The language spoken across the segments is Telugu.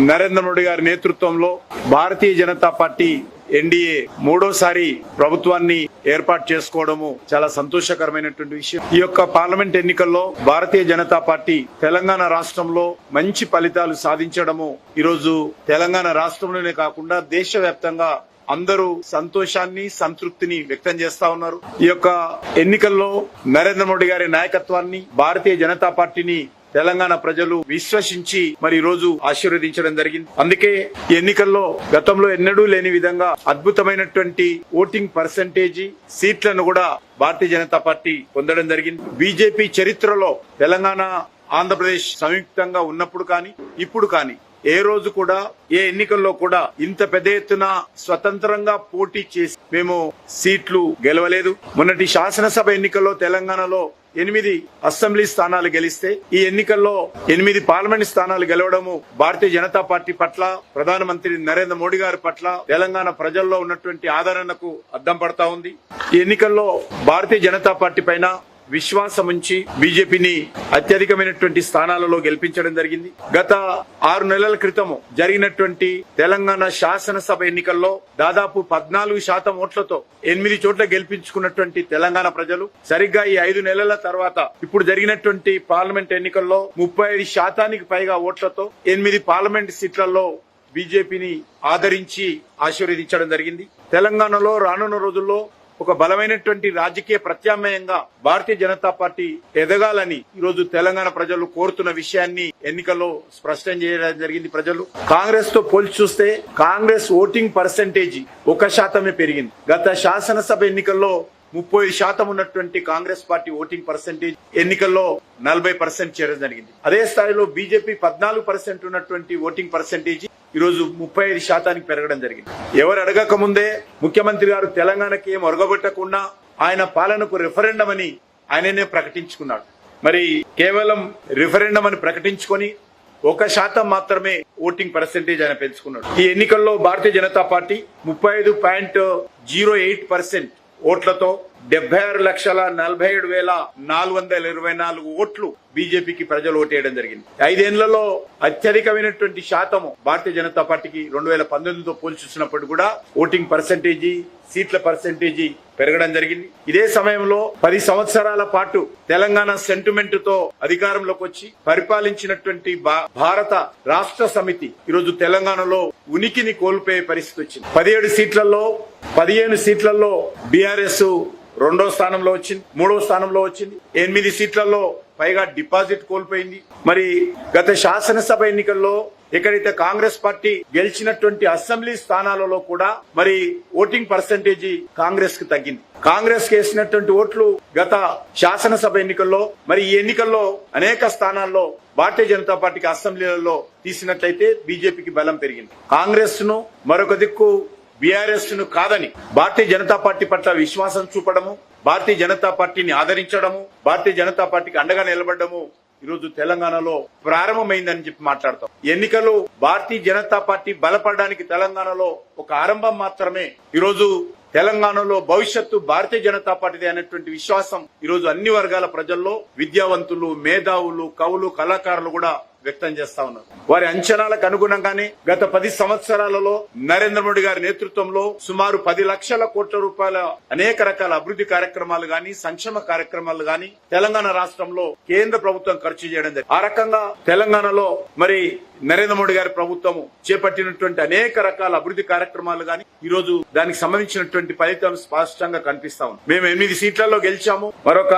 నరేంద్ర మోడీ గారి నేతృత్వంలో భారతీయ జనతా పార్టీ ఎన్డీఏ మూడోసారి ప్రభుత్వాన్ని ఏర్పాటు చేసుకోవడము చాలా సంతోషకరమైనటువంటి విషయం. ఈ యొక్క పార్లమెంట్ ఎన్నికల్లో భారతీయ జనతా పార్టీ తెలంగాణ రాష్ట్రంలో మంచి ఫలితాలు సాధించడము ఈరోజు తెలంగాణ రాష్ట్రంలోనే కాకుండా దేశవ్యాప్తంగా అందరూ సంతోషాన్ని సంతృప్తిని వ్యక్తం చేస్తా ఉన్నారు. ఈ యొక్క ఎన్నికల్లో నరేంద్ర మోడీ గారి నాయకత్వాన్ని భారతీయ జనతా పార్టీని తెలంగాణ ప్రజలు విశ్వసించి మరి ఈ రోజు ఆశీర్వదించడం జరిగింది. అందుకే ఈ ఎన్నికల్లో గతంలో ఎన్నడూ లేని విధంగా అద్భుతమైనటువంటి ఓటింగ్ పర్సంటేజీ సీట్లను కూడా భారతీయ జనతా పార్టీ పొందడం జరిగింది. బీజేపీ చరిత్రలో తెలంగాణ ఆంధ్రప్రదేశ్ సంయుక్తంగా ఉన్నప్పుడు కానీ ఇప్పుడు కానీ ఏ రోజు కూడా ఏ ఎన్నికల్లో కూడా ఇంత పెద్ద ఎత్తున స్వతంత్రంగా పోటీ చేసి మేము సీట్లు గెలవలేదు. మొన్నటి శాసనసభ ఎన్నికల్లో తెలంగాణలో ఎనిమిది అసెంబ్లీ స్థానాలు గెలిస్తే ఈ ఎన్నికల్లో ఎనిమిది పార్లమెంట్ స్థానాలు గెలవడము భారతీయ జనతా పార్టీ పట్ల ప్రధానమంత్రి నరేంద్ర మోడీ గారి పట్ల తెలంగాణ ప్రజల్లో ఉన్నటువంటి ఆదరణకు అద్దం పడతా ఉంది. ఈ ఎన్నికల్లో భారతీయ జనతా పార్టీ పైన విశ్వాసం ఉంచి బీజేపీని అత్యధికమైనటువంటి స్థానాలలో గెలిపించడం జరిగింది. గత ఆరు నెలల క్రితం జరిగినటువంటి తెలంగాణ శాసనసభ ఎన్నికల్లో దాదాపు పద్నాలుగు శాతం ఓట్లతో ఎనిమిది చోట్ల గెలిపించుకున్నటువంటి తెలంగాణ ప్రజలు. సరిగ్గా ఈ ఐదు నెలల తర్వాత ఇప్పుడు జరిగినటువంటి పార్లమెంట్ ఎన్నికల్లో ముప్పై ఐదు శాతానికి పైగా ఓట్లతో ఎనిమిది పార్లమెంట్ సీట్లలో బీజేపీని ఆదరించి ఆశీర్వదించడం జరిగింది. తెలంగాణలో రానున్న రోజుల్లో ఒక బలమైనటువంటి రాజకీయ ప్రత్యామ్నాయంగా భారతీయ జనతా పార్టీ ఎదగాలని ఈరోజు తెలంగాణ ప్రజలు కోరుతున్న విషయాన్ని ఎన్నికల్లో స్పష్టం చేయడం జరిగింది ప్రజలు. కాంగ్రెస్తో పోల్చి చూస్తే కాంగ్రెస్ ఓటింగ్ పర్సంటేజ్ ఒక శాతమే పెరిగింది. గత శాసనసభ ఎన్నికల్లో ముప్పై శాతం ఉన్నటువంటి కాంగ్రెస్ పార్టీ ఓటింగ్ పర్సెంటేజ్ ఎన్నికల్లో నలభై పర్సెంట్ చేరడం జరిగింది. అదే స్థాయిలో బీజేపీ పద్నాలుగు పర్సెంట్ ఉన్నటువంటి ఓటింగ్ పర్సెంటేజ్ ఈరోజు ముప్పై ఐదు శాతానికి పెరగడం జరిగింది. ఎవరు అడగక ముందే ముఖ్యమంత్రి గారు తెలంగాణకి ఏం ఒరగబెట్టకుండా ఆయన పాలనకు రిఫరెండం అని ఆయననే ప్రకటించుకున్నాడు. మరి కేవలం రిఫరెండం అని ప్రకటించుకొని ఒక శాతం మాత్రమే ఓటింగ్ పర్సెంటేజ్ ఆయన పెంచుకున్నాడు. ఈ ఎన్నికల్లో భారతీయ జనతా పార్టీ ముప్పై ఐదు పాయింట్ జీరో ఎయిట్ పర్సెంట్ ఓట్లతో డెబ్బై ఆరు లక్షల నలభై ఏడు వేల నాలుగు వందల ఇరవై నాలుగు ఓట్లు బీజేపీకి ప్రజలు ఓటేయడం జరిగింది. ఐదేళ్ళలో అత్యధికమైనటువంటి శాతము భారతీయ జనతా పార్టీకి రెండు వేల పంతొమ్మిదితో పోల్చుతున్నప్పుడు కూడా ఓటింగ్ పర్సెంటేజీ సీట్ల పర్సెంటేజీ పెరగడం జరిగింది. ఇదే సమయంలో పది సంవత్సరాల పాటు తెలంగాణ సెంటిమెంట్తో అధికారంలోకి వచ్చి పరిపాలించినటువంటి భా- భారత రాష్ట్ర సమితి ఈరోజు తెలంగాణలో ఉనికిని కోల్పోయే పరిస్థితి వచ్చింది. పదిహేడు సీట్లలో పదిహేను సీట్లలో బీఆర్ఎస్ రెండో స్థానంలో వచ్చింది మూడో స్థానంలో వచ్చింది ఎనిమిది సీట్లలో పైగా డిపాజిట్ కోల్పోయింది. మరి గత శాసనసభ ఎన్నికల్లో ఎక్కడైతే కాంగ్రెస్ పార్టీ గెలిచినటువంటి అసెంబ్లీ స్థానాలలో కూడా మరి ఓటింగ్ పర్సంటేజ్ కాంగ్రెస్కి తగ్గింది. కాంగ్రెస్కి వేసినటువంటి ఓట్లు గత శాసనసభ ఎన్నికల్లో మరి ఈ ఎన్నికల్లో అనేక స్థానాల్లో భారతీయ జనతా పార్టీకి అసెంబ్లీలలో తీసినట్లయితే బీజేపీకి బలం పెరిగింది. కాంగ్రెస్ను మరొక దిక్కు బీఆర్ఎస్ను కాదని భారతీయ జనతా పార్టీ పట్ల విశ్వాసం చూపడము భారతీయ జనతా పార్టీని ఆదరించడము భారతీయ జనతా పార్టీకి అండగా నిలబడము ఈరోజు తెలంగాణలో ప్రారంభమైందని చెప్పి మాట్లాడతాం. ఎన్నికలు భారతీయ జనతా పార్టీ బలపడడానికి తెలంగాణలో ఒక ఆరంభం మాత్రమే. ఈరోజు తెలంగాణలో భవిష్యత్తు భారతీయ జనతా పార్టీదే అనేటువంటి విశ్వాసం ఈరోజు అన్ని వర్గాల ప్రజల్లో విద్యావంతులు మేధావులు కవులు కళాకారులు కూడా వ్యక్తం చేస్తా ఉన్నారు. వారి అంచనాలకు అనుగుణంగానే గత పది సంవత్సరాలలో నరేంద్ర మోడీ గారి నేతృత్వంలో సుమారు పది లక్షల కోట్ల రూపాయల అనేక రకాల అభివృద్ధి కార్యక్రమాలు గాని సంక్షేమ కార్యక్రమాలు గాని తెలంగాణ రాష్ట్రంలో కేంద్ర ప్రభుత్వం ఖర్చు చేయడం జరిగింది. ఆ రకంగా తెలంగాణలో మరి నరేంద్ర మోడీ గారి ప్రభుత్వం చేపట్టినటువంటి అనేక రకాల అభివృద్ధి కార్యక్రమాలు గాని ఈ రోజు దానికి సంబంధించినటువంటి ఫలితం స్పష్టంగా కనిపిస్తా ఉంది మేము ఎనిమిది సీట్లలో గెలిచాము. మరొక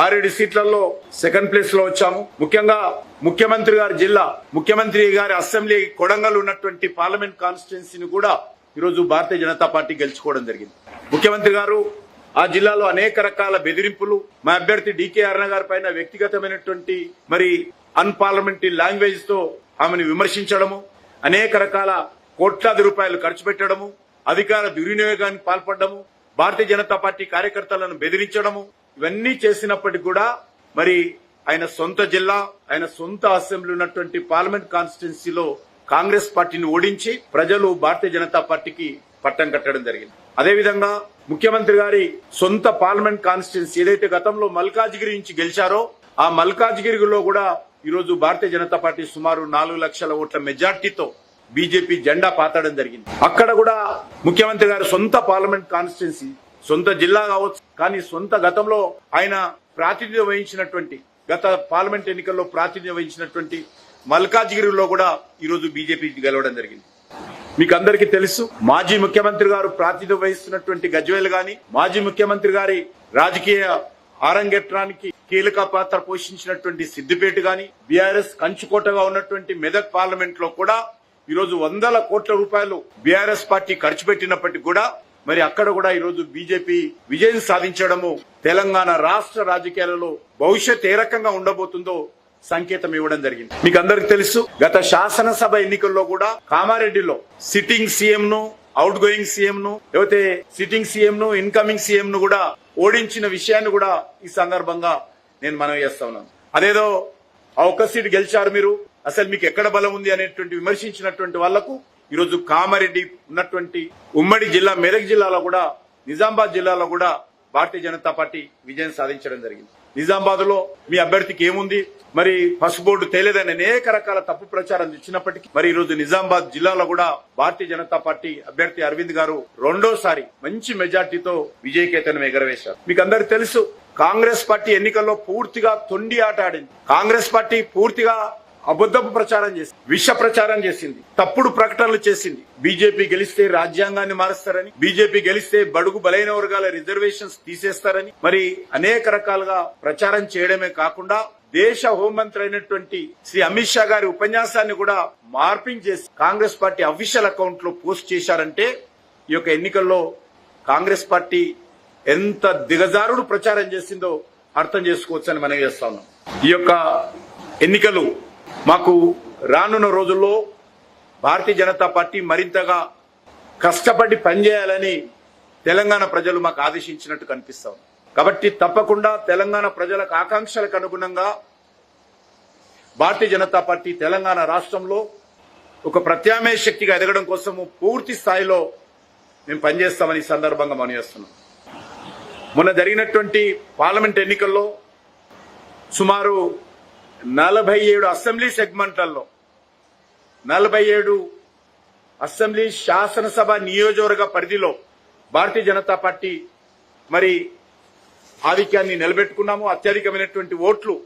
ఆరేడు సీట్లలో సెకండ్ ప్లేస్లో వచ్చాము. ముఖ్యంగా ముఖ్యమంత్రి గారి జిల్లా ముఖ్యమంత్రి గారి అసెంబ్లీ కొడంగల్ ఉన్నటువంటి పార్లమెంట్ కాన్స్టిట్యున్సీని కూడా ఈరోజు భారతీయ జనతా పార్టీ గెలుచుకోవడం జరిగింది. ముఖ్యమంత్రి గారు ఆ జిల్లాలో అనేక రకాల బెదిరింపులు మా అభ్యర్థి డికే అరుణ గారి పైన వ్యక్తిగతమైనటువంటి మరి అన్పార్లమెంటరీ లాంగ్వేజ్తో ఆమెను విమర్శించడము అనేక రకాల కోట్లాది రూపాయలు ఖర్చు పెట్టడము అధికార దుర్వినియోగానికి పాల్పడము భారతీయ జనతా పార్టీ కార్యకర్తలను బెదిరించడము ఇవన్నీ చేసినప్పటికీ కూడా మరి ఆయన సొంత జిల్లా ఆయన సొంత అసెంబ్లీ ఉన్నటువంటి పార్లమెంట్ కాన్స్టిట్యున్సీలో కాంగ్రెస్ పార్టీని ఓడించి ప్రజలు భారతీయ జనతా పార్టీకి పట్టం కట్టడం జరిగింది. అదేవిధంగా ముఖ్యమంత్రి గారి సొంత పార్లమెంట్ కాన్స్టిట్యున్సీ ఏదైతే గతంలో మల్కాజ్గిరి నుంచి గెలిచారో ఆ మల్కాజ్గిరిలో కూడా ఈరోజు భారతీయ జనతా పార్టీ సుమారు నాలుగు లక్షల ఓట్ల మెజార్టీతో బీజేపీ జెండా పాతడం జరిగింది. అక్కడ కూడా ముఖ్యమంత్రి గారి సొంత పార్లమెంట్ కాన్స్టిట్యున్సీ సొంత జిల్లా కావచ్చు కానీ సొంత గతంలో ఆయన ప్రాతినిధ్యం వహించినటువంటి గత పార్లమెంట్ ఎన్నికల్లో ప్రాతినిధ్యం వహించినటువంటి మల్కాజ్గిరిలో కూడా ఈరోజు బీజేపీ గెలవడం జరిగింది. మీకు అందరికీ తెలుసు మాజీ ముఖ్యమంత్రి గారు ప్రాతినిధ్యం వహిస్తున్నటువంటి గజ్వేల్ గాని మాజీ ముఖ్యమంత్రి గారి రాజకీయ ఆరంగేట్రానికి కీలక పాత్ర పోషించినటువంటి సిద్దిపేట గాని బీఆర్ఎస్ కంచుకోటగా ఉన్నటువంటి మెదక్ పార్లమెంట్లో కూడా ఈరోజు వందల కోట్ల రూపాయలు బీఆర్ఎస్ పార్టీ ఖర్చు పెట్టినప్పటికీ కూడా మరి అక్కడ కూడా ఈరోజు బీజేపీ విజయం సాధించడము తెలంగాణ రాష్ట్ర రాజకీయాలలో భవిష్యత్ ఏ రకంగా ఉండబోతుందో సంకేతం ఇవ్వడం జరిగింది. మీకు అందరికి తెలుసు గత శాసనసభ ఎన్నికల్లో కూడా కామారెడ్డిలో సిట్టింగ్ సీఎం ను అవుట్ గోయింగ్ సీఎం ను లేకపోతే సిట్టింగ్ సీఎం ను ఇన్కమింగ్ సీఎం ను కూడా ఓడించిన విషయాన్ని కూడా ఈ సందర్భంగా నేను మనవి చేస్తా ఉన్నాను. అదేదో ఆ ఒక్క సీట్ గెలిచారు మీరు అసలు మీకు ఎక్కడ బలం ఉంది అనేటువంటి విమర్శించినటువంటి వాళ్ళకు ఈరోజు కామారెడ్డి ఉన్నటువంటి ఉమ్మడి జిల్లా మెదక్ జిల్లాలో కూడా నిజామాబాద్ జిల్లాలో కూడా భారతీయ జనతా పార్టీ విజయం సాధించడం జరిగింది. నిజామాబాద్లో మీ అభ్యర్థికి ఏముంది? మరి పసు బోర్డు తేలేదని అనేక రకాల తప్పు ప్రచారం ఇచ్చినప్పటికీ మరి ఈ రోజు నిజామాబాద్ జిల్లాలో కూడా భారతీయ జనతా పార్టీ అభ్యర్థి అరవింద్ గారు రెండోసారి మంచి మెజార్టీతో విజయకేతనం ఎగరవేశారు. మీకు అందరికి తెలుసు కాంగ్రెస్ పార్టీ ఎన్నికల్లో పూర్తిగా తొండి ఆట ఆడింది. కాంగ్రెస్ పార్టీ పూర్తిగా అబద్ధపు ప్రచారం చేసింది. విష ప్రచారం చేసింది. తప్పుడు ప్రకటనలు చేసింది. బీజేపీ గెలిస్తే రాజ్యాంగాన్ని మారుస్తారని బీజేపీ గెలిస్తే బడుగు బలైన వర్గాల రిజర్వేషన్స్ తీసేస్తారని మరి అనేక రకాలుగా ప్రచారం చేయడమే కాకుండా దేశ హోంమంత్రి అయినటువంటి శ్రీ అమిత్ షా గారి ఉపన్యాసాన్ని కూడా మార్పింగ్ చేసి కాంగ్రెస్ పార్టీ అఫీషియల్ అకౌంట్లో పోస్ట్ చేశారంటే ఈ యొక్క ఎన్నికల్లో కాంగ్రెస్ పార్టీ ఎంత దిగజారుడు ప్రచారం చేసిందో అర్థం చేసుకోవచ్చని మనం చేస్తా ఉన్నాం. ఈ యొక్క ఎన్నికలు మాకు రానున్న రోజుల్లో భారతీయ జనతా పార్టీ మరింతగా కష్టపడి పనిచేయాలని తెలంగాణ ప్రజలు మాకు ఆదేశించినట్టు కనిపిస్తాం కాబట్టి తప్పకుండా తెలంగాణ ప్రజలకు ఆకాంక్షలకు అనుగుణంగా భారతీయ జనతా పార్టీ తెలంగాణ రాష్ట్రంలో ఒక ప్రత్యామ్నాయ శక్తిగా ఎదగడం కోసము పూర్తి స్థాయిలో మేము పనిచేస్తామని సందర్భంగా మనవేస్తున్నాం మొన్న జరిగినటువంటి పార్లమెంట్ ఎన్నికల్లో సుమారు నలభై ఏడు అసెంబ్లీ సెగ్మెంట్లలో నలభై ఏడు అసెంబ్లీ శాసనసభ నియోజకవర్గ పరిధిలో భారతీయ జనతా పార్టీ మరి ఆధిక్యాన్ని నిలబెట్టుకున్నాము. అత్యధికమైనటువంటి ఓట్లు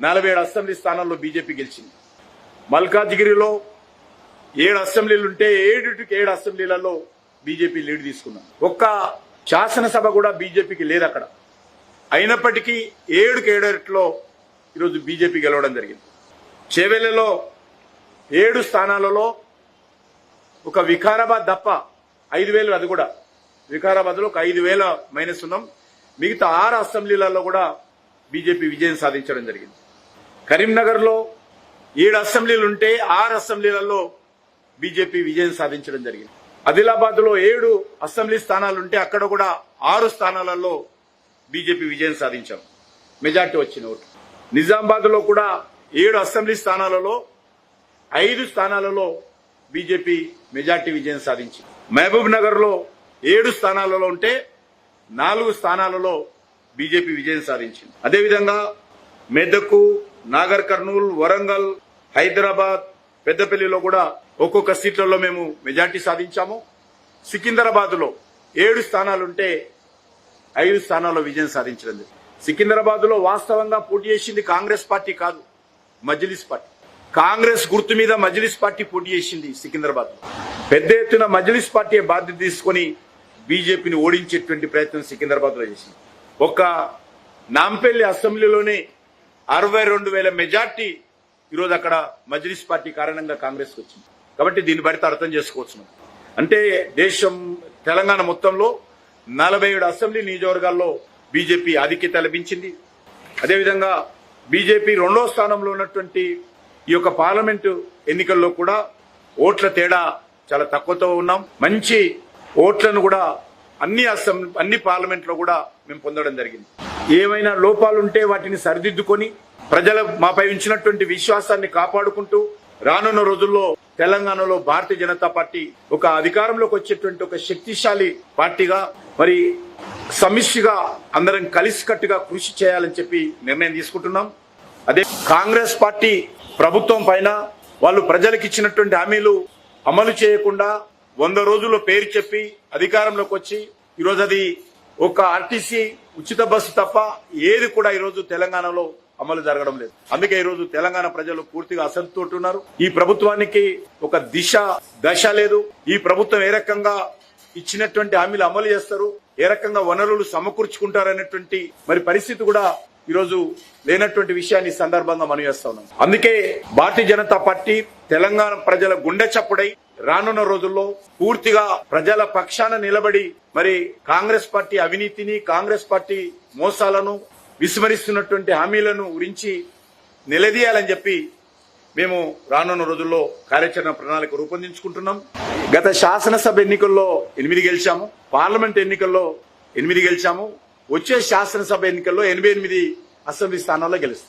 నలభై ఏడు అసెంబ్లీ స్థానాల్లో బీజేపీ గెలిచింది. మల్కాజ్గిరిలో ఏడు అసెంబ్లీలు ఉంటే ఏడుకి ఏడు అసెంబ్లీలలో బీజేపీ లీడ్ తీసుకున్నాం. ఒక్క శాసనసభ కూడా బీజేపీకి లేదు అక్కడ. అయినప్పటికీ ఏడుకి ఏడేట్లో ఈరోజు బీజేపీ గెలవడం జరిగింది. చేవెళ్ళలో ఏడు స్థానాలలో ఒక వికారాబాద్ తప్ప ఐదు వేలు అది కూడా. వికారాబాద్లో ఒక ఐదు వేల మైనస్ ఉన్నాం. మిగతా ఆరు అసెంబ్లీలలో కూడా బీజేపీ విజయం సాధించడం జరిగింది. కరీంనగర్లో ఏడు అసెంబ్లీలు ఉంటే ఆరు అసెంబ్లీలలో బీజేపీ విజయం సాధించడం జరిగింది. ఆదిలాబాద్లో ఏడు అసెంబ్లీ స్థానాలు ఉంటే అక్కడ కూడా ఆరు స్థానాలలో బీజేపీ విజయం సాధించాం. మెజార్టీ వచ్చిన ఓటు. నిజామాబాద్లో కూడా ఏడు అసెంబ్లీ స్థానాలలో ఐదు స్థానాలలో బీజేపీ మెజార్టీ విజయం సాధించింది. మహబూబ్ నగర్లో ఏడు స్థానాలలో ఉంటే నాలుగు స్థానాలలో బీజేపీ విజయం సాధించింది. అదేవిధంగా మెదకు నాగర్ కర్నూల్ వరంగల్ హైదరాబాద్ పెద్దపల్లిలో కూడా ఒక్కొక్క సీట్లలో మేము మెజార్టీ సాధించాము. సికింద్రాబాద్లో ఏడు స్థానాలుంటే ఐదు స్థానాల్లో విజయం సాధించడం సికింద్రాబాద్లో సికింద్రాబాద్లో వాస్తవంగా పోటీ చేసింది కాంగ్రెస్ పార్టీ కాదు మజ్లిస్ పార్టీ. కాంగ్రెస్ గుర్తు మీద మజ్లిస్ పార్టీ పోటీ చేసింది సికింద్రాబాద్ పెద్ద ఎత్తున మజ్లిస్ పార్టీ బాధ్యత తీసుకొని బీజేపీని ఓడించేటువంటి ప్రయత్నం సికింద్రాబాద్లో చేసింది. ఒక్క నాంపల్లి అసెంబ్లీలోనే అరవై రెండు వేల మెజార్టీ ఈరోజు అక్కడ మజ్లిస్ పార్టీ కారణంగా కాంగ్రెస్ వచ్చింది. కాబట్టి దీన్ని భరిత అర్థం చేసుకోవచ్చు అంటే దేశం తెలంగాణ మొత్తంలో నలభై ఏడు అసెంబ్లీ నియోజకవర్గాల్లో బీజేపీ ఆధిక్యత లభించింది. అదేవిధంగా బీజేపీ రెండో స్థానంలో ఉన్నటువంటి ఈ యొక్క పార్లమెంటు ఎన్నికల్లో కూడా ఓట్ల తేడా చాలా తక్కువతో ఉన్నాం. మంచి ఓట్లను కూడా అన్ని అసెంబ్లీ అన్ని పార్లమెంట్లో కూడా మేము పొందడం జరిగింది. ఏమైనా లోపాలుంటే వాటిని సరిదిద్దుకొని ప్రజల మాపై ఉంచినటువంటి విశ్వాసాన్ని కాపాడుకుంటూ రానున్న రోజుల్లో తెలంగాణలో భారతీయ జనతా పార్టీ ఒక అధికారంలోకి వచ్చేటువంటి ఒక శక్తిశాలి పార్టీగా మరి సమిష్టిగా అందరం కలిసికట్టుగా కృషి చేయాలని చెప్పి నిర్ణయం తీసుకుంటున్నాం. అదే కాంగ్రెస్ పార్టీ ప్రభుత్వం పైన వాళ్ళు ప్రజలకు ఇచ్చినటువంటి హామీలు అమలు చేయకుండా వంద రోజుల్లో పేరు చెప్పి అధికారంలోకి వచ్చి ఈరోజు అది ఒక ఆర్టీసీ ఉచిత బస్సు తప్ప ఏది కూడా ఈరోజు తెలంగాణలో అమలు జరగడం లేదు. అందుకే ఈరోజు తెలంగాణ ప్రజలు పూర్తిగా అసంతృప్తి ఉన్నారు. ఈ ప్రభుత్వానికి ఒక దిశ దశ లేదు. ఈ ప్రభుత్వం ఏ రకంగా ఇచ్చినటువంటి హామీలు అమలు చేస్తారు ఏ రకంగా వనరులు సమకూర్చుకుంటారనేటువంటి మరి పరిస్థితి కూడా ఈరోజు లేనటువంటి విషయాన్ని సందర్భంగా మనం చేస్తా ఉన్నాం. అందుకే భారతీయ జనతా పార్టీ తెలంగాణ ప్రజల గుండె చప్పుడై రానున్న రోజుల్లో పూర్తిగా ప్రజల పక్షాన నిలబడి మరి కాంగ్రెస్ పార్టీ అవినీతిని కాంగ్రెస్ పార్టీ మోసాలను విస్మరిస్తున్నటువంటి హామీలను గురించి నిలదీయాలని చెప్పి మేము రానున్న రోజుల్లో కార్యాచరణ ప్రణాళిక రూపొందించుకుంటున్నాం. గత శాసనసభ ఎన్నికల్లో ఎనిమిది గెలిచాము. పార్లమెంట్ ఎన్నికల్లో ఎనిమిది గెలిచాము. వచ్చే శాసనసభ ఎన్నికల్లో ఎనభై ఎనిమిది అసెంబ్లీ స్థానాల్లో గెలుస్తాం.